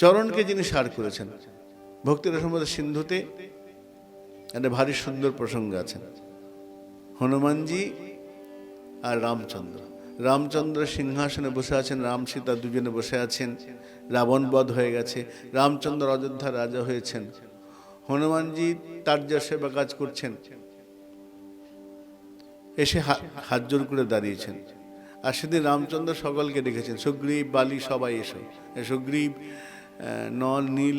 চরণকে যিনি সার করেছেন, ভক্তির সম্বন্ধে সিন্ধুতে একটা ভারী সুন্দর প্রসঙ্গ আছেন হনুমানজি আর রামচন্দ্র। রামচন্দ্র সিংহাসনে বসে আছেন রাম সীতা দুজনে বসে আছেন, রাবণ বধ হয়ে গেছে, রামচন্দ্র অযোধ্যার রাজা হয়েছেন। হনুমানজি তার যা সেবা কাজ করছেন, এসে হাত জোর করে দাঁড়িয়েছেন। আর সেদিন রামচন্দ্র সকলকে ডেকেছেন সুগ্রীব, বালি, সবাই এসো। সুগ্রীব নল, নীল,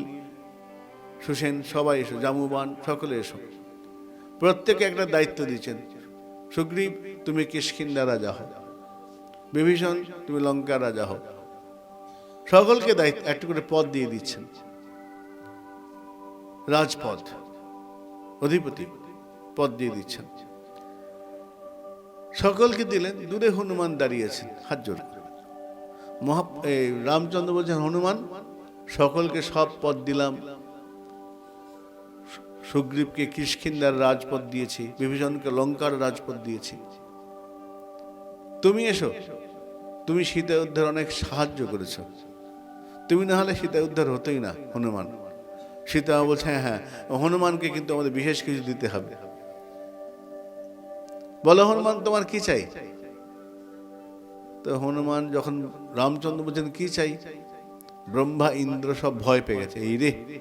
সুসেন, সবাই এসো, জামুবান, সকলে এসো। প্রত্যেকে একটা দায়িত্ব দিচ্ছেন। সুগ্রীব, তুমি কিষ্কিন্দা রাজা হও। বিভীষণ, তুমি লঙ্কা রাজা হও। সকলকে দায়িত্ব, একটু করে পদ দিয়ে দিচ্ছেন। রাজপদ, অধিপতি, পদ দিয়ে দিচ্ছেন। সকলকে দিলেন, দূরে হনুমান দাঁড়িয়েছেন, হাত জোর মহা রামচন্দ্র বলছেন, হনুমান সকলকে সব পদ দিলাম। সুগ্রীবকে কিষ্কিন্দার রাজপথ দিয়েছি, বিভীষণকে লঙ্কার রাজপথ দিয়েছি। তুমি এসো। তুমি সীতা উদ্ধার অনেক সাহায্য করেছ। তুমি না হলে সীতা উদ্ধার হতোই না, হনুমান। সীতা বলছে হ্যাঁ হ্যাঁ হনুমানকে কিন্তু আমাদের বিশেষ কিছু দিতে হবে। বলো, হনুমান, তোমার কি চাই? তো হনুমান যখন রামচন্দ্র বলছেন, কি চাই? ব্রহ্মা ইন্দ্র সব ভয় পেয়ে গেছে। এই রে,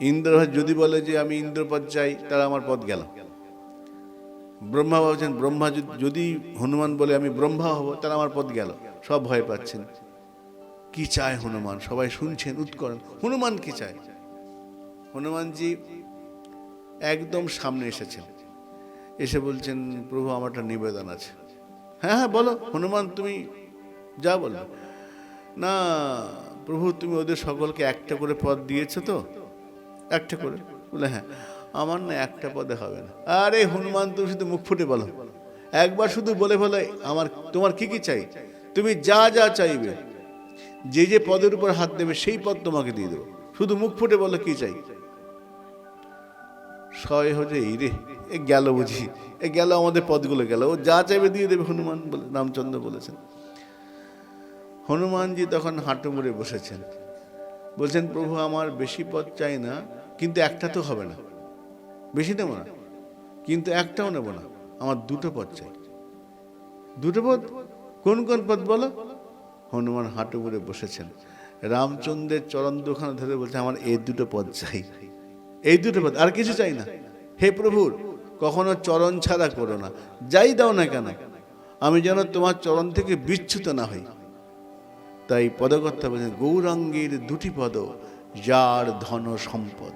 ইন্দ্র যদি বলে যে আমি ইন্দ্রপদ চাই, তাহলে আমার পদ গেল। ব্রহ্মা ভাবছেন, ব্রহ্মা যদি- হনুমান বলে আমি ব্রহ্মা হব, তাহলে আমার পদ গেল। সব ভয় পাচ্ছেন। কি চায় হনুমান? সবাই শুনছেন উৎকরণ হনুমান কি চায়? হনুমানজি একদম সামনে এসেছেন। এসে বলছেন, প্রভু, আমার একটা নিবেদন আছে। হ্যাঁ হ্যাঁ বলো, হনুমান, তুমি যা বলো না প্রভু, তুমি ওদের সকলকে একটা করে পদ দিয়েছ তো? একটা করে? বলে হ্যাঁ। আমার না একটা পদে হবে না। আরে হনুমান, তুমি শুধু মুখ ফুটে বলো। একবার শুধু বলে বলে আমার, তোমার কি কি চাই? তুমি যা যা চাইবে। যে যে পদের উপর হাত দেবে, সেই পদ তোমাকে দিয়ে দেবো। শুধু মুখ ফুটে বলো, কি চাই? সয় হচ্ছে এই রে এ গেল বুঝি। এ গেল আমাদের পদগুলো গেল। ও যা চাইবে দিয়ে দেবে হনুমান বলে, রামচন্দ্র বলেছেন। হনুমানজি তখন হাঁটু মুড়ে বসেছেন। বলছেন, প্রভু, আমার বেশি পথ চাই না, কিন্তু একটা তো হবে না। বেশি নেব না, কিন্তু একটাও নেব না, আমার দুটো পথ চাই। দুটো পদ কোন কোন পদ বলো? হনুমান হাঁটু মুড়ে বসেছেন। রামচন্দ্রের চরণ দুখানা ধরে বলছে, আমার এই দুটো পদ চাই। এই দুটো পথ, আর কিছু চাই না। হে প্রভুর কখনো চরণ ছাড়া করো না। যাই দাও না কেন, আমি যেন তোমার চরণ থেকে বিচ্যুত না হই। তাই পদকর্তা বলছেন গৌরাঙ্গের দুটি পদ যার ধন সম্পদ